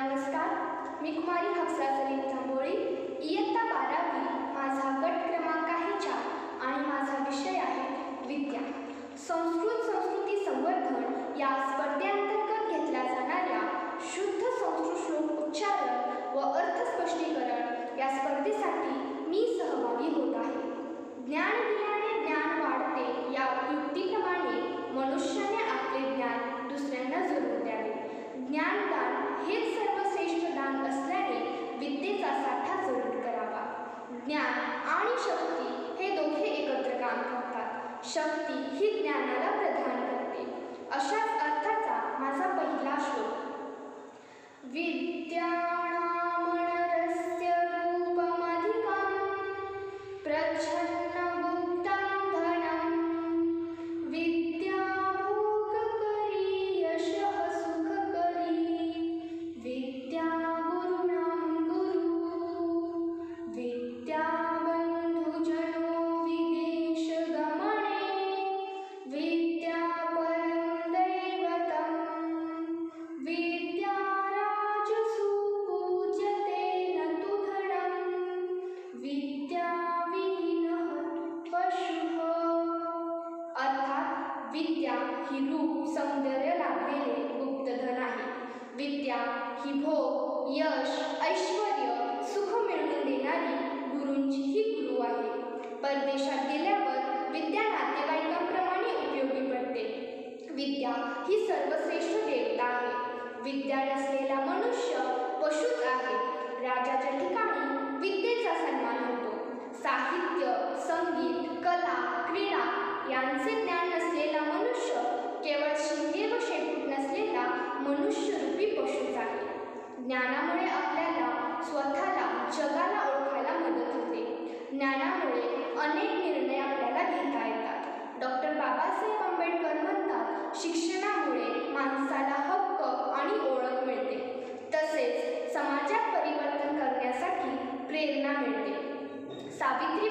नमस्कार मी कुमारी हफ्सा सलीम तांबोळी इयत्ता बारावी माझा गट क्रमांक आहे चार आणि माझा विषय आहे विद्या संस्कृत संस्कृती संवर्धन या स्पर्धेअंतर्गत घेतल्या जाणाऱ्या शुद्ध संस्कृत श्लोक उच्चारण व अर्थ आणि शक्ती हे दोघे एकत्र काम करतात. शक्ती ही ज्ञानाला प्रदान करते. अशाच अर्थाचा माझा पहिला श्लोक. ही रूप सौंदर्य लाभलेले गुप्तधन आहे. विद्या ही भोग यश ऐश्वर सुख मिळवून देणारी गुरूंची ही गुरु आहे. परदेशात गेल्यावर विद्या नातेवाईकांप्रमाणे उपयोगी पडते. विद्या ही सर्वश्रेष्ठ देवता आहे. विद्या नसलेला मनुष्य पशुच आहे. राजाच्या ठिकाणी विद्येचा सन्मान होतो. साहित्य संगीत कला क्रीडा यांचे ज्ञान नसलेला मनुष्य केवळ शिंगे व शेपूट नसलेला मनुष्यरूपी पशुच आहे ज्ञानामुळे आपल्याला स्वतःला जगाला ओळखायला मदत होते. ज्ञानामुळे अनेक निर्णय आपल्याला घेता येतात. डॉक्टर बाबासाहेब आंबेडकर म्हणतात शिक्षणामुळे माणसाला हक्क आणि ओळख मिळते. तसेच समाजात परिवर्तन करण्यासाठी प्रेरणा मिळते. सावित्री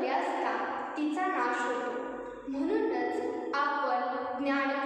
ठेवले असता तिचा नाश होतो. म्हणूनच आपण ज्ञान